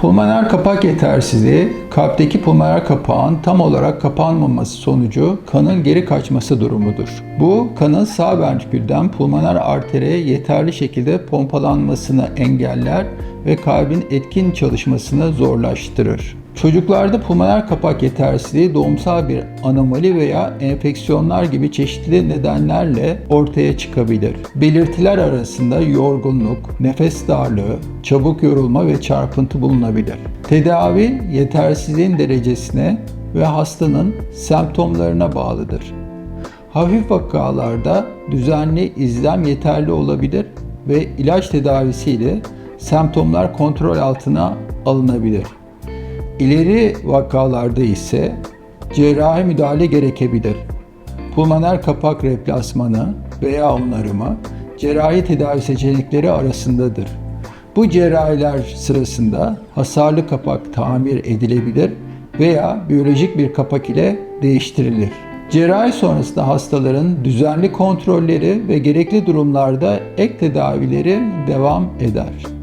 Pulmoner kapak yetersizliği, kalpteki pulmoner kapağın tam olarak kapanmaması sonucu kanın geri kaçması durumudur. Bu, kanın sağ ventrikülden pulmoner arteriye yeterli şekilde pompalanmasını engeller ve kalbin etkin çalışmasını zorlaştırır. Çocuklarda pulmoner kapak yetersizliği doğumsal bir anomali veya enfeksiyonlar gibi çeşitli nedenlerle ortaya çıkabilir. Belirtiler arasında yorgunluk, nefes darlığı, çabuk yorulma ve çarpıntı bulunabilir. Tedavi yetersizliğin derecesine ve hastanın semptomlarına bağlıdır. Hafif vakalarda düzenli izlem yeterli olabilir ve ilaç tedavisiyle semptomlar kontrol altına alınabilir. İleri vakalarda ise cerrahi müdahale gerekebilir. Pulmoner kapak replasmanı veya onarımı cerrahi tedavi seçenekleri arasındadır. Bu cerrahiler sırasında hasarlı kapak tamir edilebilir veya biyolojik bir kapak ile değiştirilir. Cerrahi sonrasında hastaların düzenli kontrolleri ve gerekli durumlarda ek tedavileri devam eder.